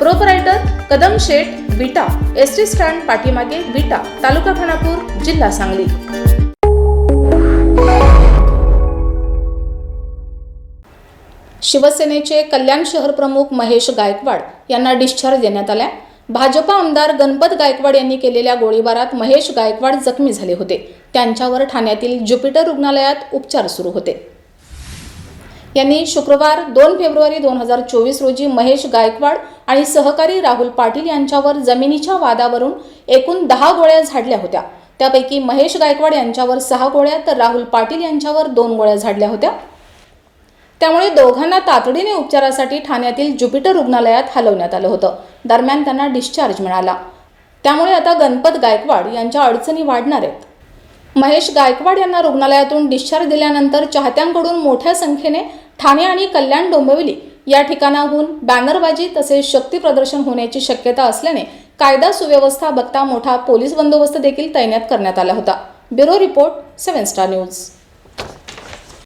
proprietor Kadam Sheth Vita S T stand पाठीमागे विटा तालुका खानापूर जिल्हा सांगली. शिवसेनेचे कल्याण शहर प्रमुख महेश गायकवाड यांना डिस्चार्ज देण्यात आल्या भाजपा आमदार गणपत गायकवाड यांनी केलेल्या गोळीबारात महेश गायकवाड जखमी झाले होते. त्यांच्यावर ठाण्यातील ज्युपिटर रुग्णालयात उपचार सुरू होते. यांनी शुक्रवार दोन फेब्रुवारी दोन हजार चोवीस रोजी महेश गायकवाड आणि सहकारी राहुल पाटील यांच्यावर जमिनीच्या वादावरून एकूण दहा गोळ्या झाडल्या होत्या. त्यापैकी महेश गायकवाड यांच्यावर सहा गोळ्या तर राहुल पाटील यांच्यावर दोन गोळ्या झाडल्या होत्या. त्यामुळे दोघांना तातडीने उपचारासाठी ठाण्यातील ज्युपिटर रुग्णालयात हलवण्यात आलं होतं. दरम्यान त्यांना डिस्चार्ज मिळाला. त्यामुळे आता गणपत गायकवाड यांच्या अडचणी वाढणार आहेत. महेश गायकवाड यांना रुग्णालयातून डिस्चार्ज दिल्यानंतर चाहत्यांकडून मोठ्या संख्येने ठाणे आणि कल्याण डोंबिवली या ठिकाणाहून बॅनरबाजी तसेच शक्ती प्रदर्शन होण्याची शक्यता असल्याने कायदा सुव्यवस्था बघता मोठा पोलीस बंदोबस्त देखील तैनात करण्यात आला होता. Bureau report seven star news.